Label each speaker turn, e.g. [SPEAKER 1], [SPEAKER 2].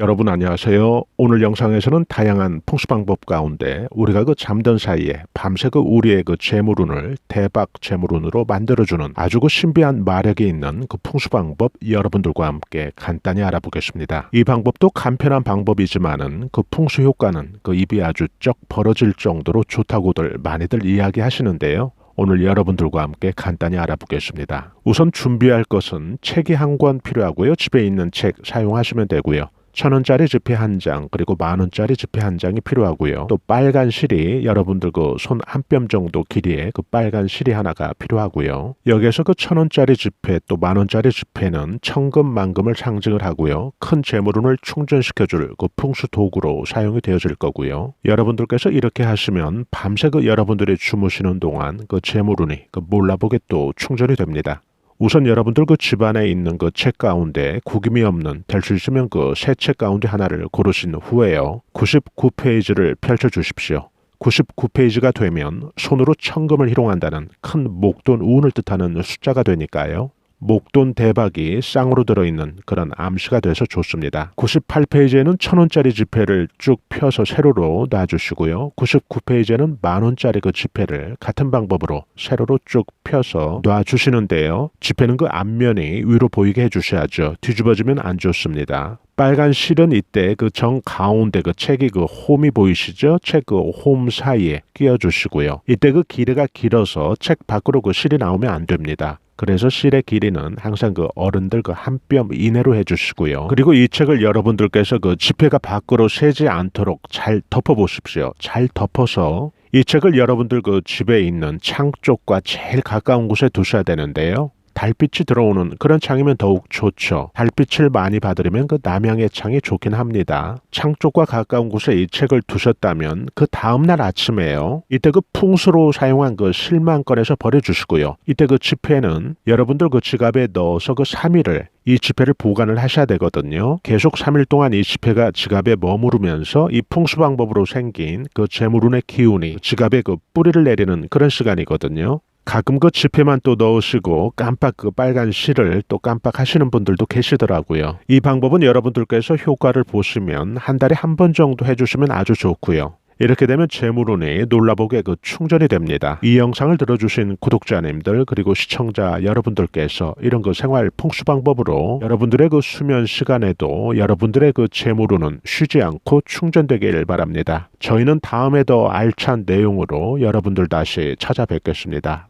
[SPEAKER 1] 여러분 안녕하세요. 오늘 영상에서는 다양한 풍수 방법 가운데 우리가 그 잠든 사이에 밤새 그 우리의 그 재물운을 대박 재물운으로 만들어주는 아주 그 신비한 마력이 있는 그 풍수 방법 여러분들과 함께 간단히 알아보겠습니다. 이 방법도 간편한 방법이지만은 그 풍수 효과는 그 입이 아주 쩍 벌어질 정도로 좋다고들 많이들 이야기하시는데요. 오늘 여러분들과 함께 간단히 알아보겠습니다. 우선 준비할 것은 책이 한 권 필요하고요. 집에 있는 책 사용하시면 되고요. 천 원짜리 지폐 한 장, 그리고 만 원짜리 지폐 한 장이 필요하고요. 또 빨간 실이 여러분들 그 손 한 뼘 정도 길이의 그 빨간 실이 하나가 필요하고요. 여기에서 그 천 원짜리 지폐 또 만 원짜리 지폐는 천금 만금을 상징을 하고요. 큰 재물운을 충전시켜줄 그 풍수 도구로 사용이 되어질 거고요. 여러분들께서 이렇게 하시면 밤새 그 여러분들이 주무시는 동안 그 재물운이 그 몰라보게 또 충전이 됩니다. 우선 여러분들 그 집안에 있는 그 책 가운데 구김이 없는 될 수 있으면 그새책 가운데 하나를 고르신 후에요. 99페이지를 펼쳐 주십시오. 99페이지가 되면 손으로 천금을 희롱한다는 큰 목돈 운을 뜻하는 숫자가 되니까요. 목돈 대박이 쌍으로 들어있는 그런 암시가 돼서 좋습니다. 98페이지에는 천원짜리 지폐를 쭉 펴서 세로로 놔주시고요. 99페이지에는 만원짜리 그 지폐를 같은 방법으로 세로로 쭉 펴서 놔주시는데요. 지폐는 그 앞면이 위로 보이게 해주셔야죠. 뒤집어지면 안 좋습니다. 빨간 실은 이때 그 정 가운데 그 책이 그 홈이 보이시죠? 책 그 홈 사이에 끼워 주시고요. 이때 그 길이가 길어서 책 밖으로 그 실이 나오면 안 됩니다. 그래서 실의 길이는 항상 그 어른들 그 한 뼘 이내로 해주시고요. 그리고 이 책을 여러분들께서 그 지폐가 밖으로 새지 않도록 잘 덮어 보십시오. 잘 덮어서 이 책을 여러분들 그 집에 있는 창 쪽과 제일 가까운 곳에 두셔야 되는데요. 달빛이 들어오는 그런 창이면 더욱 좋죠. 달빛을 많이 받으려면 그 남향의 창이 좋긴 합니다. 창 쪽과 가까운 곳에 이 책을 두셨다면 그 다음날 아침에요. 이때 그 풍수로 사용한 그 실만 꺼내서 버려주시고요. 이때 그 지폐는 여러분들 그 지갑에 넣어서 그 3일을 이 지폐를 보관을 하셔야 되거든요. 계속 3일 동안 이 지폐가 지갑에 머무르면서 이 풍수 방법으로 생긴 그 재물운의 기운이 지갑에 그 뿌리를 내리는 그런 시간이거든요. 가끔 그 지폐만 또 넣으시고 깜빡 그 빨간 실을 또 깜빡하시는 분들도 계시더라고요. 이 방법은 여러분들께서 효과를 보시면 한 달에 한 번 정도 해주시면 아주 좋고요. 이렇게 되면 재물운이 놀라보게 그 충전이 됩니다. 이 영상을 들어주신 구독자님들 그리고 시청자 여러분들께서 이런 그 생활 풍수 방법으로 여러분들의 그 수면 시간에도 여러분들의 그 재물운은 쉬지 않고 충전되길 바랍니다. 저희는 다음에 더 알찬 내용으로 여러분들 다시 찾아뵙겠습니다.